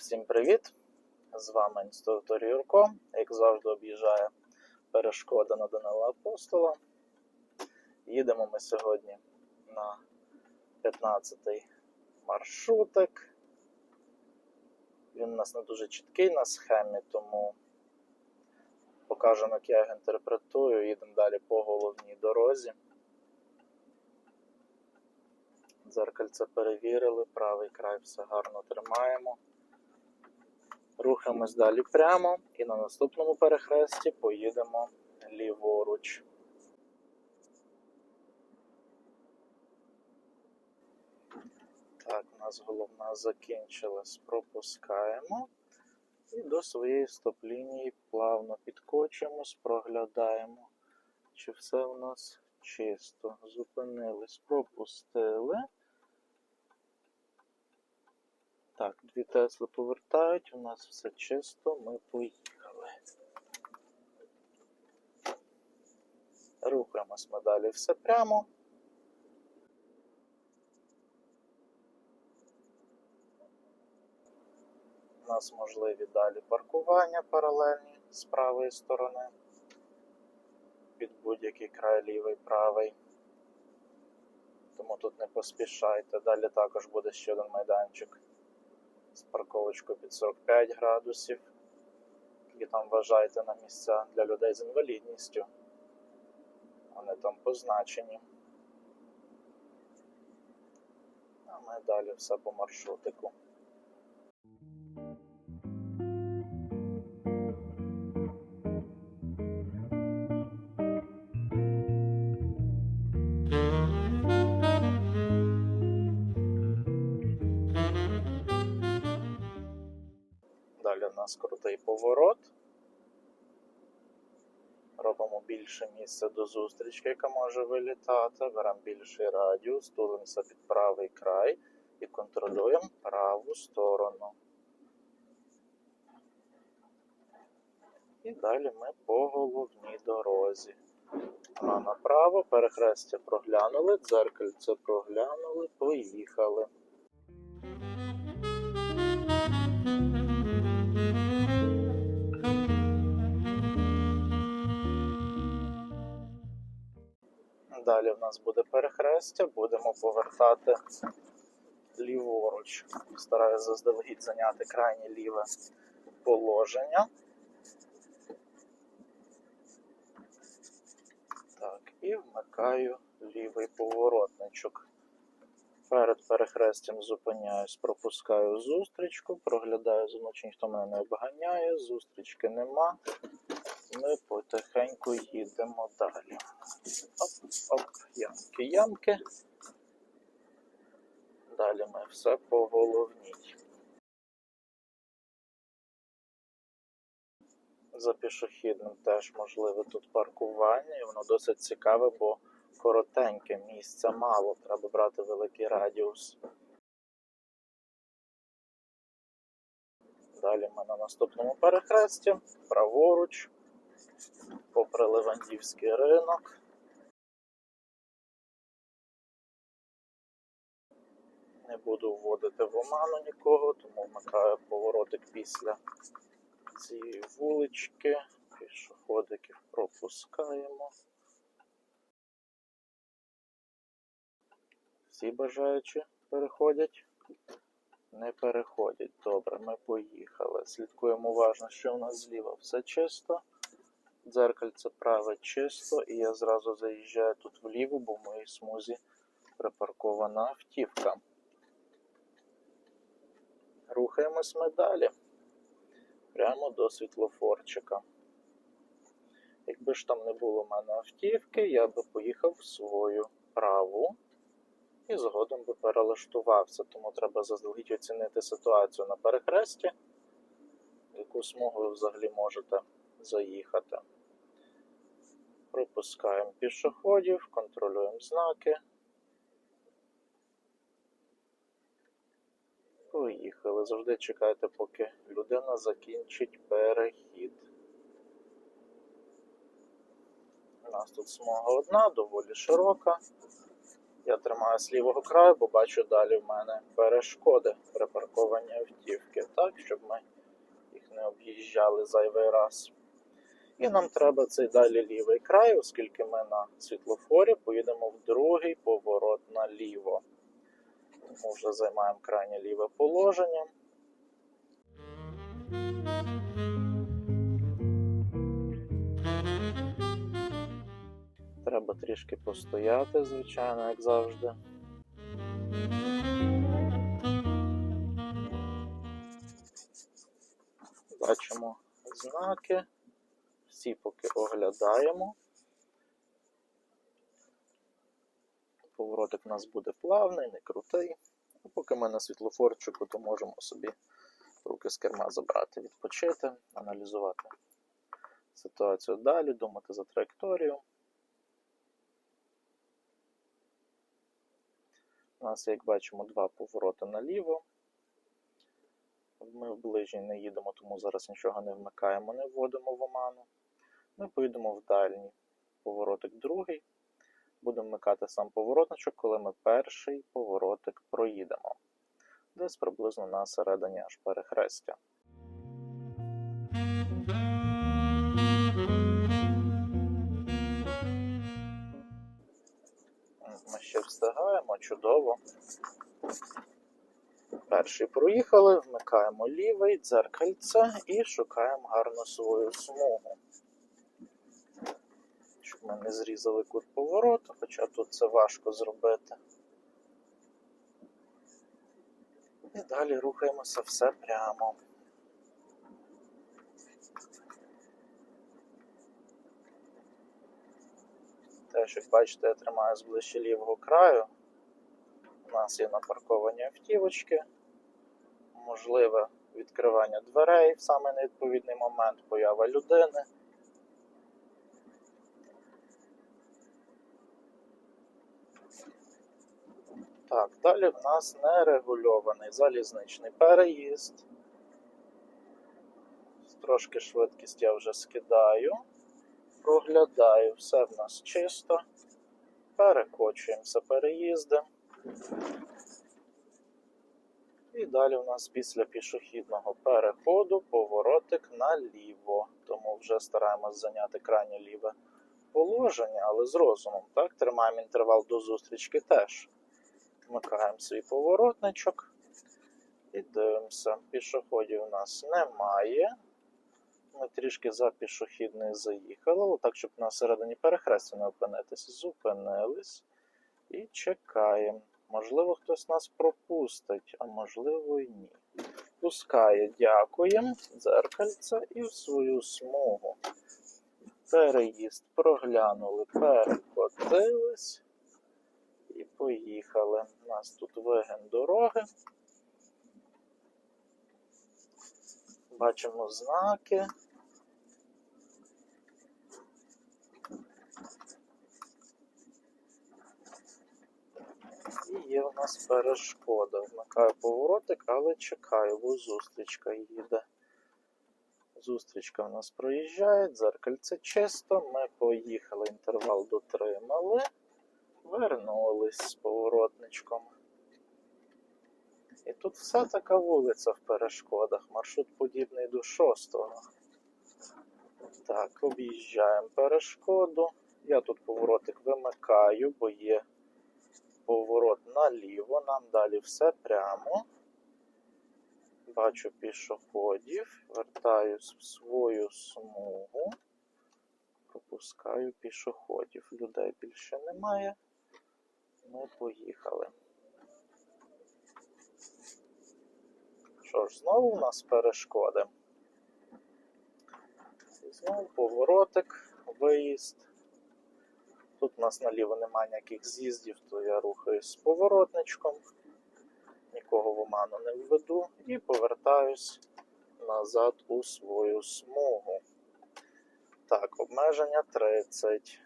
Всім привіт! З вами інструктор Юрко. Як завжди, об'їжджає перешкода на Данила Апостола. Їдемо ми сьогодні на 15-й маршрутик. Він у нас не дуже чіткий на схемі, тому покажемо, як я його інтерпретую. Їдемо далі по головній дорозі. Дзеркальце перевірили, правий край все гарно тримаємо. Рухаємось далі прямо і на наступному перехресті поїдемо ліворуч. Так, у нас головна закінчилась. Пропускаємо. І до своєї стоп-лінії плавно підкочуємось, проглядаємо, чи все у нас чисто. Зупинились, пропустили. Так, дві Тесли повертають, у нас все чисто, ми поїхали. Рухаємось ми далі все прямо. У нас можливі далі паркування паралельні з правої сторони. Під будь-який край лівий, правий. Тому тут не поспішайте. Далі також буде ще один майданчик з парковочкою під 45 градусів. І там вважайте на місця для людей з інвалідністю. Вони там позначені. А ми далі все по маршрутику. Крутий поворот. Робимо більше місця до зустрічки, яка може вилітати. Беремо більший радіус, тулимося під правий край і контролюємо праву сторону. І далі ми по головній дорозі. Вона направо, перехрестя проглянули, дзеркальце проглянули, поїхали. Далі в нас буде перехрестя, будемо повертати ліворуч. Стараюся заздалегідь зайняти крайнє ліве положення. Так, і вмикаю лівий поворотничок. Перед перехрестям зупиняюсь, пропускаю зустрічку, проглядаю зоночі, ніхто мене не обганяє, зустрічки нема. Ми потихеньку їдемо далі. Оп, оп, ямки, ямки. Далі ми все по головній. За пішохідним теж можливе тут паркування, і воно досить цікаве, бо коротеньке місця мало, треба брати великий радіус. Далі ми на наступному перехресті, праворуч, попри Левандівський ринок. Не буду вводити в оману нікого, тому вмикаю поворотик після цієї вулички. Пішоходиків пропускаємо. Всі бажаючі переходять? Не переходять. Добре, ми поїхали. Слідкуємо уважно, що у нас зліва все чисто. Дзеркальце праве чисто, і я зразу заїжджаю тут вліво, бо в моїй смузі припаркована автівка. Рухаємось ми далі. Прямо до світлофорчика. Якби ж там не було в мене автівки, я би поїхав в свою праву і згодом би перелаштувався. Тому треба заздалегідь оцінити ситуацію на перехресті, в яку смугу ви взагалі можете заїхати. Пропускаємо пішоходів, контролюємо знаки. Поїхали. Завжди чекайте, поки людина закінчить перехід. У нас тут смуга одна, доволі широка. Я тримаю з лівого краю, бо бачу далі в мене перешкоди при паркуванні автівки, так, щоб ми їх не об'їжджали зайвий раз. І нам треба цей далі лівий край, оскільки ми на світлофорі поїдемо в другий поворот наліво. Тому вже займаємо крайнє ліве положення. Треба трішки постояти, звичайно, як завжди. Бачимо знаки. Всі поки оглядаємо. Поворотик у нас буде плавний, не крутий. А поки ми на світлофорчику, то можемо собі руки з керма забрати, відпочити, аналізувати ситуацію далі, думати за траєкторію. У нас, як бачимо, два повороти наліво. Ми в ближній не їдемо, тому зараз нічого не вмикаємо, не вводимо в оману. Ми поїдемо в дальній поворотик другий. Будемо вмикати сам поворотничок, коли ми перший поворотик проїдемо. Десь приблизно на середині аж перехрестя. Ми ще встигаємо, чудово. Перший проїхали, вмикаємо лівий, дзеркальце і шукаємо гарно свою смугу. Ми не зрізали кут повороту, хоча тут це важко зробити. І далі рухаємося все прямо. Теж, як бачите, я тримаю зближче лівого краю. У нас є напарковані автівочки, можливе відкривання дверей в саме невідповідний момент, поява людини. Так, далі в нас нерегульований залізничний переїзд. Трошки швидкість я вже скидаю, проглядаю, все в нас чисто. Перекочуємося переїздом. І далі у нас після пішохідного переходу поворотик наліво. Тому вже стараємось зайняти крайнє ліве положення, але з розумом. Так, Тримаємо інтервал до зустрічки теж. Вмикаємо свій поворотничок і дивимося. Пішоходів у нас немає. Ми трішки за пішохідний заїхали, так, щоб на середині перехрестя не опинитися. Зупинились і чекаємо. Можливо, хтось нас пропустить, а можливо і ні. Пускає, дякуємо, дзеркальце і в свою смугу. Переїзд проглянули, перекотились і поїхали. У нас тут вигін дороги. Бачимо знаки. І є у нас перешкода. Вмикаю поворотик, але чекаю, бо зустрічка їде. Зустрічка в нас проїжджає, дзеркальце чисто. Ми поїхали, інтервал дотримали, вернулись з поворотничком. І тут вся така вулиця в перешкодах. Маршрут подібний до шостого. Так, об'їжджаємо перешкоду. Я тут поворотик вимикаю, бо є поворот наліво. Нам далі все прямо. Бачу пішоходів, вертаюсь в свою смугу, пропускаю пішоходів. Людей більше немає. Ми поїхали. Що ж, знову у нас перешкоди. Знову поворотик, виїзд. Тут у нас наліво немає ніяких з'їздів, то я рухаюсь з поворотничком, нікого в оману не введу і повертаюсь назад у свою смугу. Так, обмеження 30.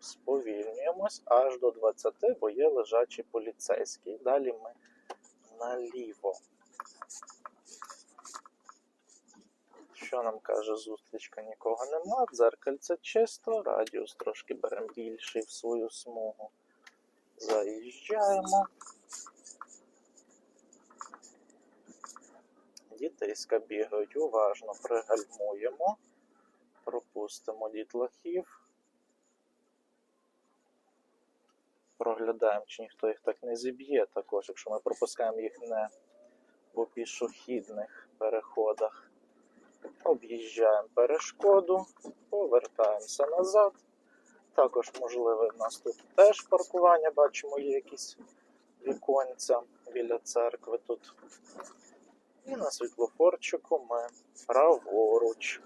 Сповільнюємось аж до 20, бо є лежачий поліцейський. Далі ми наліво. Що нам каже зустрічка? Нікого нема. Дзеркальце чисто, радіус трошки беремо більший в свою смугу. Заїжджаємо. Дітиська бігають, уважно пригальмуємо, пропустимо дітлахів. Проглядаємо, чи ніхто їх так не зіб'є також, якщо ми пропускаємо їх не по пішохідних переходах. Об'їжджаємо перешкоду, повертаємося назад. Також можливе в нас тут теж паркування, бачимо, є якісь віконця біля церкви тут. І на світлофорчику ми праворуч.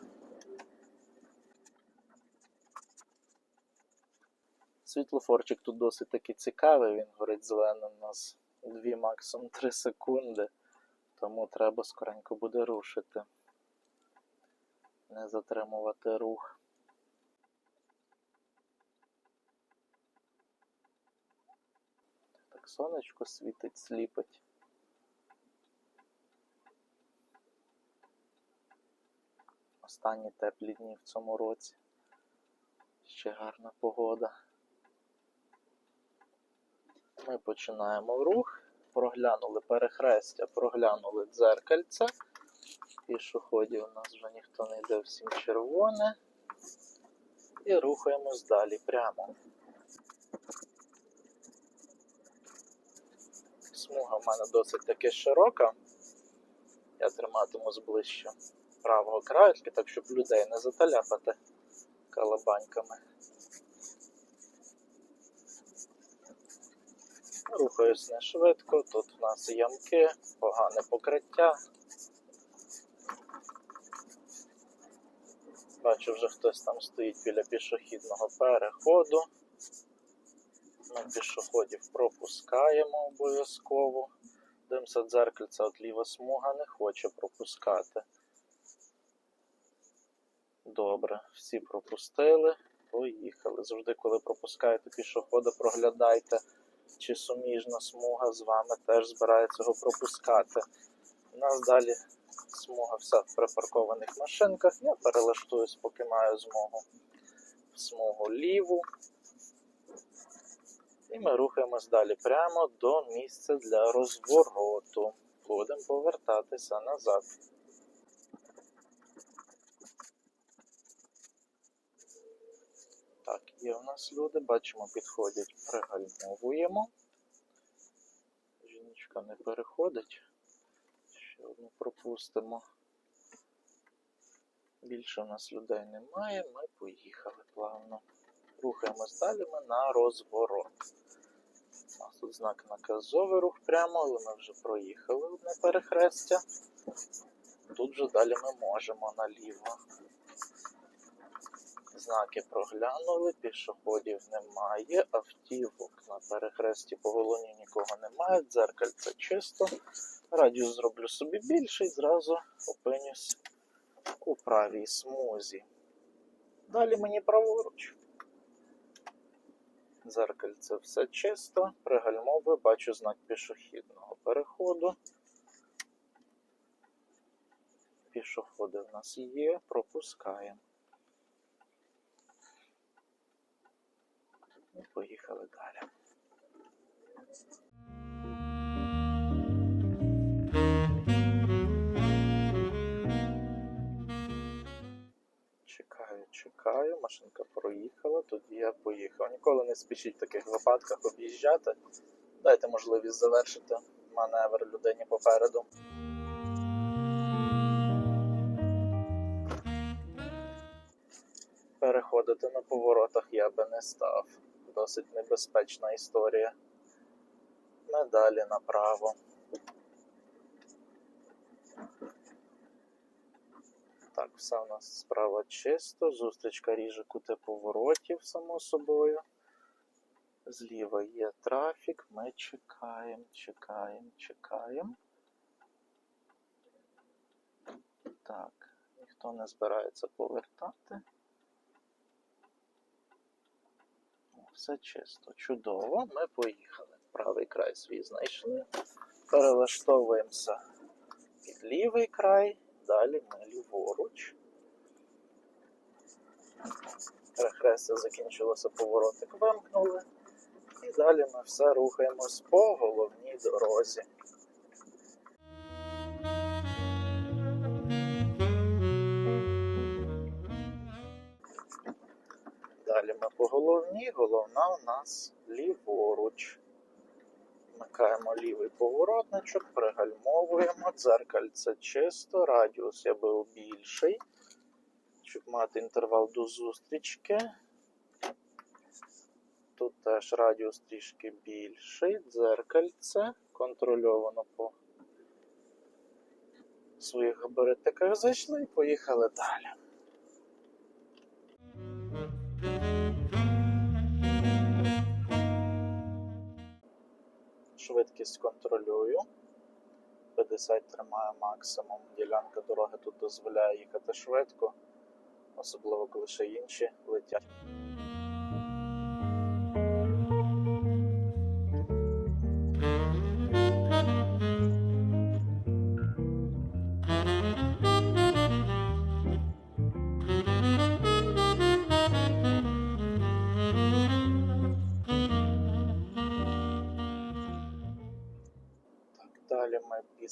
Світлофорчик тут досить таки цікавий, він горить зеленим у нас 2 максимум 3 секунди, тому треба скоренько буде рушити. Не затримувати рух. Так сонечко світить, сліпить. Останні теплі дні в цьому році. Ще гарна погода. Ми починаємо рух, проглянули перехрестя, проглянули дзеркальце. Пішоходів у нас вже ніхто не йде, всім червоне. І рухаємось далі прямо. Смуга в мене досить таки широка. Я триматиму зближче правого краю, так щоб людей не заталяпати калабаньками. Рухаюсь не швидко, тут в нас ямки, погане покриття. Бачу, вже хтось там стоїть біля пішохідного переходу. Ми пішоходів пропускаємо обов'язково. Дивимося дзеркальце, от ліва смуга не хоче пропускати. Добре, всі пропустили, поїхали. Завжди, коли пропускаєте пішохода, проглядайте, чи суміжна смуга з вами теж збирається його пропускати. У нас далі смуга вся в припаркованих машинках. Я перелаштуюсь, поки маю змогу в смугу ліву. І ми рухаємось далі прямо до місця для розвороту. Будемо повертатися назад. Так, є у нас люди, бачимо, підходять, пригальмовуємо. Жіночка не переходить. Ще одну пропустимо. Більше у нас людей немає, ми поїхали плавно. Рухаємось далі ми на розворот. У нас тут знак наказовий рух прямо, але ми вже проїхали одне перехрестя. Тут вже далі ми можемо наліво. Знаки проглянули, пішоходів немає, автівок на перехресті по головні нікого немає, дзеркальце чисто. Радіус зроблю собі більший, зразу опинюсь у правій смузі. Далі мені праворуч. Дзеркальце все чисто, пригальмовую, бачу знак пішохідного переходу. Пішоходи в нас є, пропускаємо. І поїхали далі. Чекаю, чекаю, машинка проїхала, тоді я поїхав. Ніколи не спішіть в таких випадках об'їжджати. Дайте можливість завершити маневр людині попереду. Переходити на поворотах я би не став. Досить небезпечна історія. Ми далі направо. Так, все у нас справа чисто. Зустрічка ріже кути поворотів, само собою. Зліва є трафік. Ми чекаємо, чекаємо, чекаємо. Так, ніхто не збирається повертати. Все чисто, чудово. Ми поїхали. Правий край свій знайшли. Перелаштовуємося під лівий край, далі ми ліворуч. Перехрестя закінчилося, поворотик вимкнули. І далі ми все рухаємось по головній дорозі. Головній, головна у нас ліворуч. Вмикаємо лівий поворотничок, пригальмовуємо, дзеркальце чисто, радіус я був більший, щоб мати інтервал до зустрічки. Тут теж радіус трішки більший, дзеркальце, контрольовано по своїх габаритиках зайшли і поїхали далі. Швидкість контролюю. 50 тримаю максимум. Ділянка дороги тут дозволяє їхати швидко, особливо коли ще інші летять.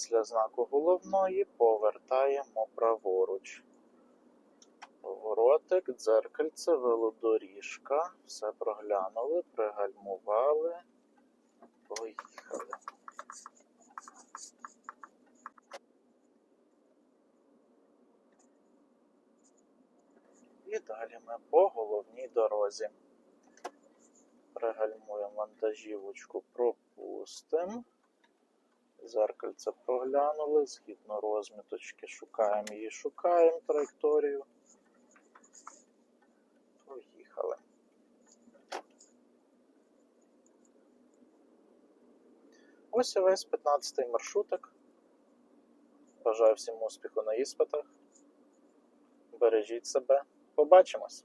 Після знаку головної повертаємо праворуч. Поворотик, дзеркальце, велодоріжка. Все проглянули, пригальмували. Поїхали. І далі ми по головній дорозі. Пригальмуємо вантажівочку, пропустимо. Зеркальце проглянули, згідно розміточки шукаємо її, шукаємо траєкторію. Поїхали. Ось і весь 15-й маршрутик. Бажаю всім успіху на іспитах. Бережіть себе. Побачимось!